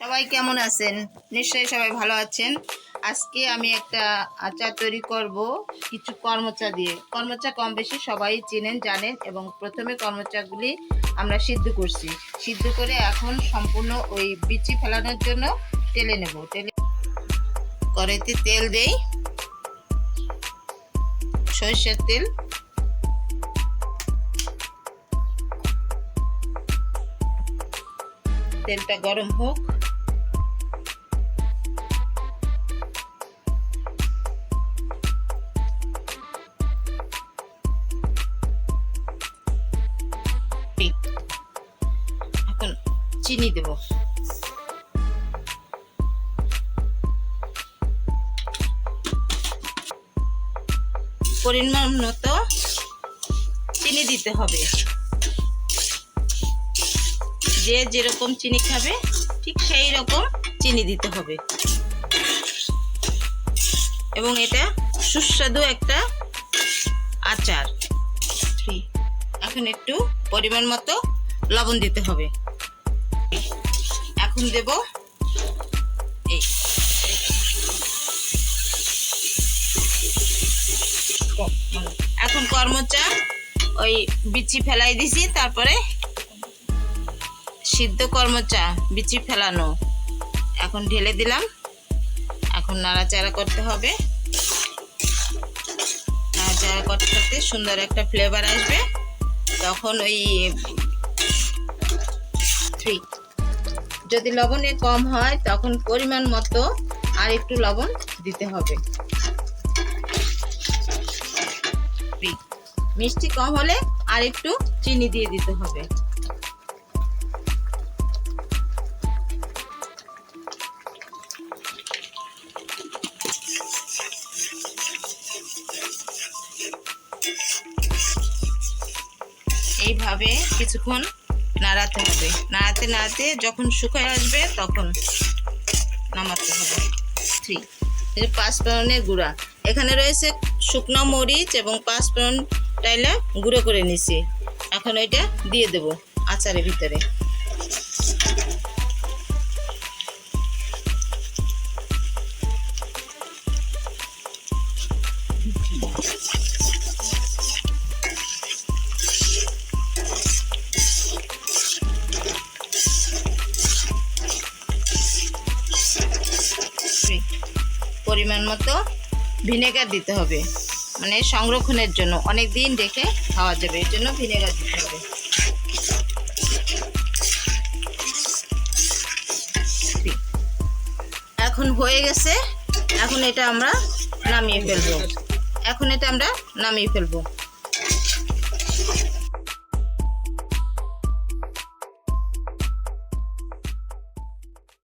সবাই কেমন আছেন? নিশ্চয়ই সবাই ভালো আছেন। আজকে আমি একটা আচার তৈরি করব কিছু কর্মচা দিয়ে। কর্মচা কম বেশি সবাই চেনেন, জানেন এবং প্রথমে কর্মচাগুলি আমরা সিদ্ধ করছি। সিদ্ধ করে এখন সম্পূর্ণ ওই বিচি ফেলানোর জন্য তেলে নেব। তেলে কড়াইতে তেল দেই। সরিষার তেল। তেলটা গরম হোক। এখন চিনি দেব। পরিমাণ মতো চিনি দিতে হবে। যে যেরকম চিনি খাবে ঠিক সেই রকম চিনি দিতে হবে। এবং এটা সুস্বাদু একটা আচার। এখন একটু পরিমাণ মতো লবণ দিতে হবে। এখন দেব এই। এখন কর্মচা ওই বিচি ফেলাই দিছি তারপরে সিদ্ধ কর্মচা, বিচি ফেলানো। এখন ঢেলে দিলাম। এখন নাড়াচাড়া করতে হবে। নাড়াচাড়া করতে করতে সুন্দর একটা ফ্লেভার আসবে। তখন ওই থ্রি যদি লবণে কম হয়, তখন পরিমাণ মতো আর একটু লবণ দিতে হবে। মিষ্টি কম হলে আর একটু চিনি দিয়ে দিতে হবে। এইভাবে কিছুক্ষণ নাড়াতে হবে। নাড়াতে নাড়াতে যখন শুকায় আসবে তখন নামাতে হবে। থ্রি এই যে পাঁচফোড়নের গুঁড়া। এখানে রয়েছে শুকনো মরিচ এবং পাঁচ টাইলা গুঁড়ো করে নিছি এখন ওইটা দিয়ে দেব আচারের ভিতরে। পরিমাণ মতো ভিনেগার দিতে হবে। মানে সংরক্ষণের জন্য। অনেক দিন রেখে খাওয়া যাবে, এর জন্য ভিনেগার দিতে হবে। এখন হয়ে গেছে। এখন এটা আমরা নামিয়ে ফেলব। এখন এটা আমরা নামিয়ে ফেলব।